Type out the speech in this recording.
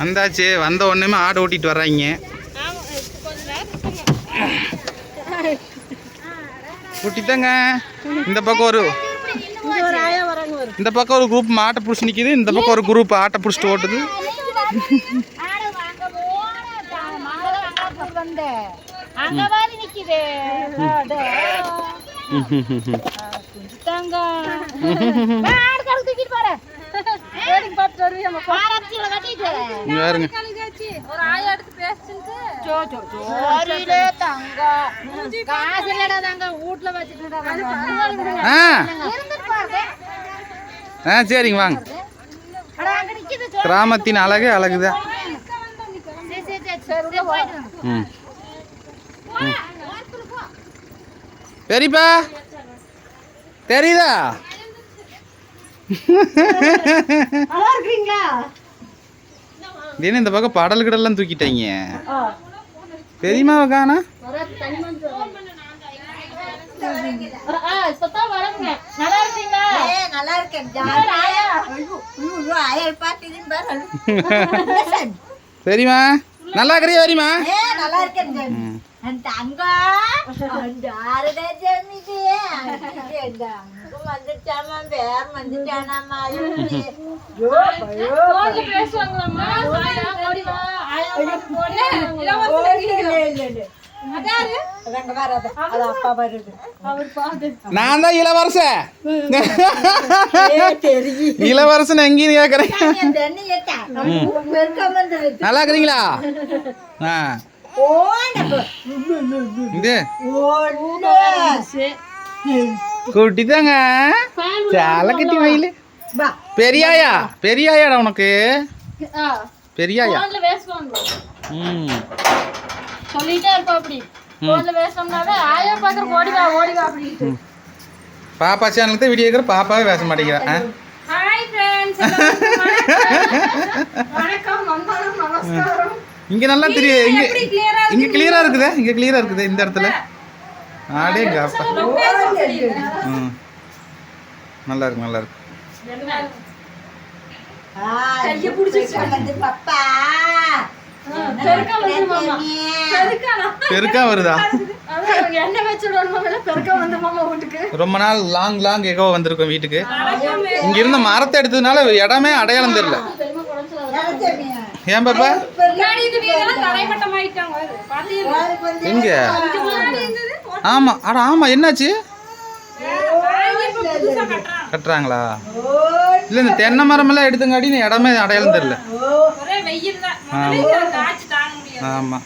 வந்தாச்சு. வந்த உடனே ஆடு ஓட்டிட்டு வர்றாங்க. ஓட்டித்தாங்க இந்த பக்கம் ஒரு இந்த பக்கம் ஒரு குரூப் ஆட்டை பிடிச்சி நிற்கிது இந்த பக்கம் ஒரு குரூப் ஆட்டை பிடிச்சிட்டு ஓட்டுது. பாரு இங்க பாருங்க. ஒரு ஆயா எடுத்து பேசிட்டு சோ சோ சோரிலே தங்கம் காசு இல்லடா தங்க. வீட்ல வச்சிட்டுடா ஆ. சரிங்க வாங்க. கிராமத்தின் அழகு அழகுதான் ம். பெரியப்பா தெரியுதா? தினம் இந்த பக்கம் படல் கிடலாம் தூக்கிட்டாங்க பெரியமாவை காணா? வரங்க நல்லா இருக்கிறியா ஏ நல்லா இருக்கேன் நான் தான் இளவரச இளவரசன் எங்கேயும் வந்துருது நல்லா இருக்கிறீங்களா ஆ இது குட்டிதாங்க சாலக்கட்டி மயில் வா. பெரியாயா? பெரியாயாடா உனக்கு. பெரியாயா? ம். சொல்லிட்டே இருப்பா அப்படி. பாப்பா சேனலுக்கு தான் வீடியோ இருக்கிற பாப்பாவே பேச மாட்டேங்கிறா. வணக்கம். நமஸ்காரம். இங்க நல்லா தெரியும். இங்க இங்க கிளியரா இருக்குதே. இங்க கிளியரா இருக்குது இந்த இடத்துல. ஆடேங்க அப்பா ம் நல்லா இருக்கு நல்லா இருக்கு. பெருக்கா வருதா ரொம்ப நாள் லாங் லாங் எகோ வந்திருக்கோம் வீட்டுக்கு. இங்க இருந்த மரத்தை எடுத்ததுனால இடமே அடையாளம் தெரியல. ஏன் பாப்பா? எங்க? ஆமா அட ஆமா என்னாச்சு? கட்டுறாங்களா? இல்ல இந்த தென்னை மரம் எல்லாம் எடுத்தங்காட்டி இடமே அடையாளம் தெரியல. முடியாது. ஆமா.